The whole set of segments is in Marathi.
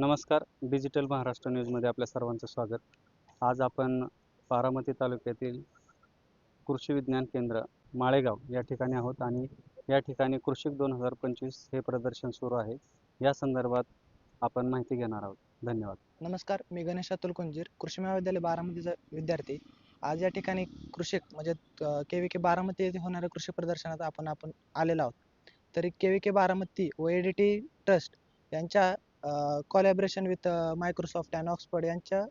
नमस्कार. डिजिटल महाराष्ट्र न्यूजमध्ये आपल्या सर्वांचं स्वागत. आज आपण बारामती तालुक्यातील कृषी विज्ञान केंद्र माळेगाव या ठिकाणी आहोत आणि या ठिकाणी कृषिक दोन हजार पंचवीस हे प्रदर्शन सुरू आहे. या संदर्भात आपण माहिती घेणार आहोत. धन्यवाद. नमस्कार. मी गणेश अतुल कुंजीर कृषी महाविद्यालय बारामतीचा विद्यार्थी. आज या ठिकाणी कृषिक म्हणजे के व्ही के बारामती येथे होणाऱ्या कृषी प्रदर्शनात आपण आपण आलेलो आहोत. तरी के व्ही के बारामती व एडीटी ट्रस्ट यांच्या collaboration with Microsoft and Oxford यांच्या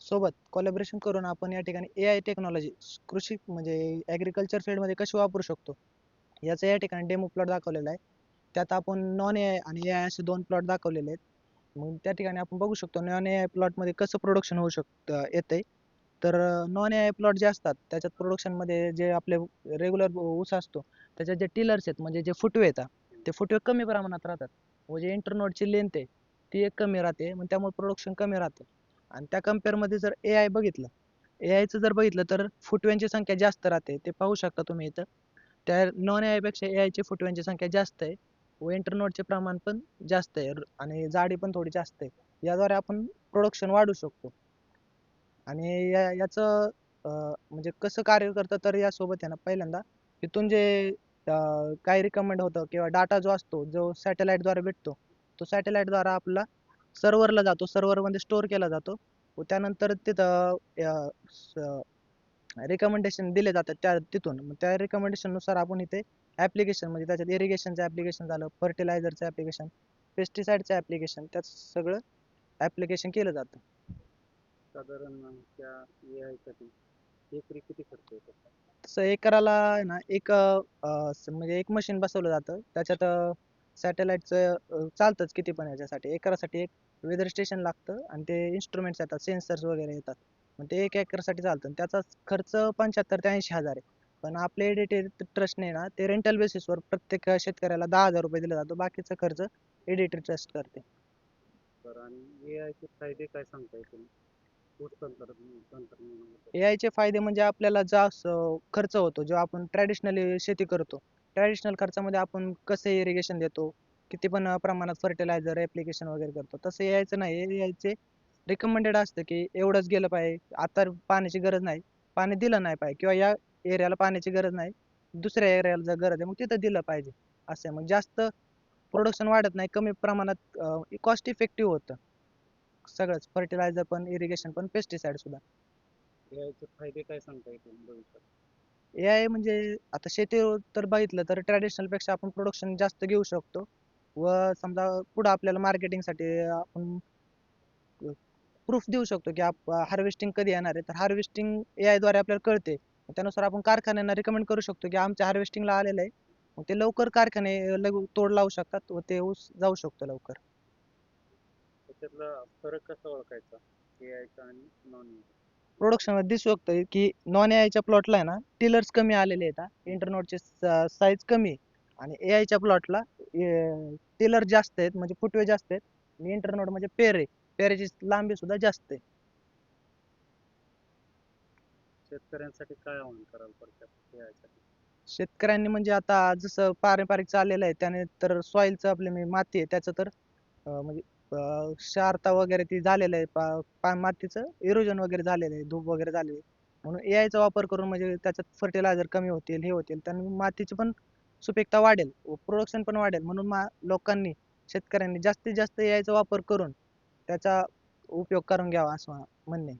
सोबत कोलॅबरेशन करून आपण या ठिकाणी ए आय टेक्नॉलॉजी कृषी म्हणजे ॲग्रिकल्चर फील्डमध्ये कशी वापरू शकतो याचा या ठिकाणी डेमो प्लॉट दाखवलेला आहे. त्यात आपण नॉन ए आय आणि ए आय असे दोन प्लॉट दाखवलेले आहेत. मग त्या ठिकाणी आपण बघू शकतो नॉन ए आय प्लॉटमध्ये कसं प्रोडक्शन होऊ शकतं येतंय. तर नॉन ए आय प्लॉट जे असतात त्याच्यात प्रोडक्शनमध्ये जे आपले रेग्युलर ऊस असतो त्याच्यात जे टिलर्स आहेत म्हणजे जे फुटवे येतात ते फुटवे कमी प्रमाणात राहतात. व जे इंटरनोडची लेंथ आहे ती एक कमी राहते मग त्यामुळे प्रोडक्शन कमी राहतं. आणि त्या कम्पेअरमध्ये जर ए आय बघितलं ए आयचं जर बघितलं तर फुटव्यांची संख्या जास्त राहते. ते पाहू शकता तुम्ही इथं. त्या नॉन ए आयपेक्षा ए आयची फुटव्यांची संख्या जास्त आहे. व इंटरनोडचे प्रमाण पण जास्त आहे. आणि जाडी पण थोडी जास्त आहे. याद्वारे आपण प्रोडक्शन वाढू शकतो. आणि या याचं म्हणजे कसं कार्य करतं तर यासोबत आहे ना पहिल्यांदा इथून जे काय रिकमेंड होतं किंवा डाटा जो असतो जो सॅटेलाईटद्वारे भेटतो तो सॅटेलाईटद्वारा आपला सर्व्हरला जातो. सर्व्हरमध्ये स्टोअर केला जातो. व त्यानंतर तिथं रिकमेंडेशन दिले जातात त्या तिथून. मग त्या रिकमेंडेशननुसार आपण इथे ॲप्लिकेशन म्हणजे त्याच्यात इरिगेशनचं ॲप्लिकेशन झालं फर्टिलायझरचं ॲप्लिकेशन पेस्टिसाईडचं ॲप्लिकेशन त्यात सगळं ॲप्लिकेशन केलं जातं. साधारण त्या ए आयसाठी एकरी किती खर्च येतो? तसं एकराला आहे ना एक म्हणजे एक मशीन बसवलं जातं. त्याच्यात सॅटेलाईटचं चालतंच किती पण याच्यासाठी. एकरासाठी एक वेदर स्टेशन लागतं आणि ते इन्स्ट्रुमेंट्स येतात सेन्सर्स वगैरे येतात. मग ते एक एकरसाठी चालतं त्याचा खर्च पंच्याहत्तर ते ऐंशी हजार आहे. पण आपले एडिटेड ट्रस्टने ना ते रेंटल बेसिसवर प्रत्येक शेतकऱ्याला दहा हजार रुपये दिला जातो. बाकीचा खर्च एडिटेड ट्रस्ट करते. बरं आणि ए आयचे फायदे काय सांगता येतील आयचे फायदे म्हणजे आपल्याला जास्त खर्च होतो जो आपण ट्रॅडिशनली शेती करतो. ट्रॅडिशनल खर्चामध्ये आपण कसं इरिगेशन देतो? किती पण प्रमाणात फर्टिलायझर ऍप्लिकेशन वगैरे करतो. तसं यायचं नाही. यायचे रिकमेंडेड असतं की एवढंच गेलं पाहिजे. आता पाण्याची गरज नाही. पाणी दिलं नाही पाहिजे. किंवा या एरियाला पाण्याची गरज नाही. दुसऱ्या एरियाला जर गरज आहे मग तिथं दिलं पाहिजे. असं मग जास्त प्रोडक्शन वाढत नाही. कमी प्रमाणात कॉस्ट इफेक्टिव्ह होतं. सगळंच. फर्टिलायझर पण इरिगेशन पण पेस्टिसाइड सुद्धा. फायदे काय सांगता येतील भविष्यात? ए आय म्हणजे आता शेती तर बघितलं तर traditional पेक्षा आपण प्रोडक्शन जास्त घेऊ शकतो. व समजा पुढे आपल्याला मार्केटिंगसाठी आपण प्रूफ देऊ शकतो की आप हार्वेस्टिंग कधी येणार आहे. तर हार्वेस्टिंग ए द्वारे आपल्याला कळते. त्यानुसार आपण कारखान्यांना रिकमेंड करू शकतो की आमच्या हार्वेस्टिंगला आलेलं आहे. मग ते लवकर कारखाने तोड लावू शकतात व ते ऊस जाऊ शकतो लवकर. त्याच्यातला फरक कसा ओळखायचा? ए चा आणि non AI चा? प्रोडक्शनमध्ये दिसू शकतं की नॉन ए आयच्या प्लॉटला आहे ना टिलर्स कमी आलेले आहेत इंटरनोटचे साईज कमी आहे. आणि ए आयच्या प्लॉटला टिलर जास्त आहेत म्हणजे फुटवे जास्त आहेत. आणि इंटरनोट म्हणजे पेरे पेरेची लांबी सुद्धा जास्त आहे. शेतकऱ्यांसाठी काय आव्हान कराल थोडक्यात शेतकऱ्यांनी म्हणजे आता जसं पारंपरिक चाललेलं आहे त्याने तर सॉइलचं आपले म्हणजे माती आहे त्याचं तर म्हणजे क्षारता वगैरे ती झालेलं आहे. पा- पा- मातीचं इरोजन वगैरे झालेलं आहे. धूप वगैरे झालेली आहे. म्हणून AI चा वापर करून म्हणजे त्याच्यात फर्टिलायझर कमी होतील हे होतील. त्याने मातीची पण सुपीकता वाढेल. व प्रोडक्शन पण वाढेल. म्हणून मा लोकांनी शेतकऱ्यांनी जास्तीत जास्त AI चा वापर करून त्याचा उपयोग करून घ्यावा असं म्हणणे.